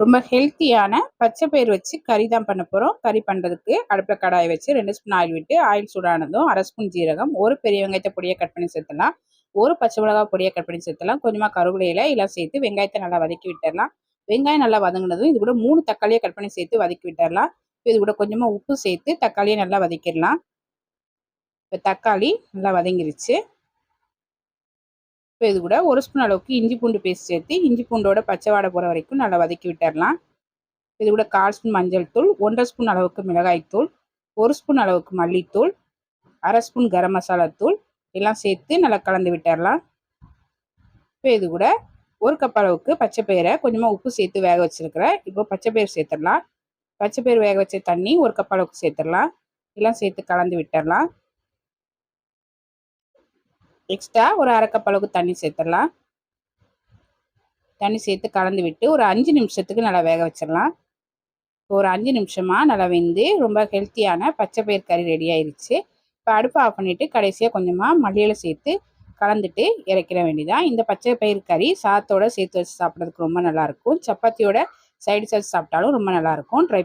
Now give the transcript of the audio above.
ரொம்ப ஹெல்த்தியான பச்சை பயிர் வச்சு கறி தான் பண்ண போகிறோம் கறி பண்ணுறதுக்கு அடுப்பில் கடாயை வச்சு ரெண்டு ஸ்பூன் ஆயில் விட்டு ஆயில் சூடானதும் அரை ஸ்பூன் ஜீரகம் ஒரு பெரிய வெங்காயத்தை பொடியை கட் பண்ணி சேர்த்துலாம் ஒரு பச்சை மிளகா பொடியை கட் பண்ணி சேர்த்துலாம் கொஞ்சமாக கருவேலையில எல்லாம் சேர்த்து வெங்காயத்தை நல்லா வதக்கி விட்டுடலாம். வெங்காயம் நல்லா வதங்கினதும் இது கூட மூணு தக்காளியை கட் பண்ணி சேர்த்து வதக்கி விட்டுடலாம். இது கூட கொஞ்சமாக உப்பு சேர்த்து தக்காளியை நல்லா வதக்கிடலாம். இப்போ தக்காளி நல்லா வதங்கிருச்சு. இப்போ இது கூட ஒரு ஸ்பூன் அளவுக்கு இஞ்சி பூண்டு பேஸ்ட் சேர்த்து இஞ்சி பூண்டோட பச்சை வாடை போகிற வரைக்கும் நல்லா வதக்கி விட்டுடலாம் இது கூட கால் ஸ்பூன் மஞ்சள் தூள் ஒன்றரை ஸ்பூன் அளவுக்கு மிளகாய் தூள் ஒரு ஸ்பூன் அளவுக்கு மல்லித்தூள் அரை ஸ்பூன் கரம் மசாலா தூள் எல்லாம் சேர்த்து நல்லா கலந்து விட்டுடலாம் இப்போ இது கூட ஒரு கப் அளவுக்கு பச்சை பயிரை கொஞ்சமாக உப்பு சேர்த்து வேக வச்சுருக்கிறேன் இப்போ பச்சை பயிர் சேர்த்துடலாம். பச்சை பயிர் வேக வச்ச தண்ணி ஒரு கப் அளவுக்கு சேர்த்துடலாம். எல்லாம் சேர்த்து கலந்து விட்டுடலாம் எக்ஸ்ட்ரா ஒரு அரைக்கப் அளவுக்கு தண்ணி சேர்த்துடலாம். தண்ணி சேர்த்து கலந்து விட்டு ஒரு அஞ்சு நிமிஷத்துக்கு நல்லா வேக வச்சிடலாம். ஒரு அஞ்சு நிமிஷமாக நல்லா வெந்து ரொம்ப ஹெல்த்தியான பச்சை பயிர் கறி ரெடி ஆயிடுச்சு இப்போ அடுப்பை ஆஃப் பண்ணிவிட்டு கடைசியாக கொஞ்சமாக மல்லியில் சேர்த்து கலந்துட்டு இறக்கிட வேண்டியதான் இந்த பச்சை பயிர் கறி சாத்தோட சேர்த்து வச்சு சாப்பிட்றதுக்கு ரொம்ப நல்லாயிருக்கும் சப்பாத்தியோட சைடு வச்சு சாப்பிட்டாலும் ரொம்ப நல்லாயிருக்கும் ட்ரை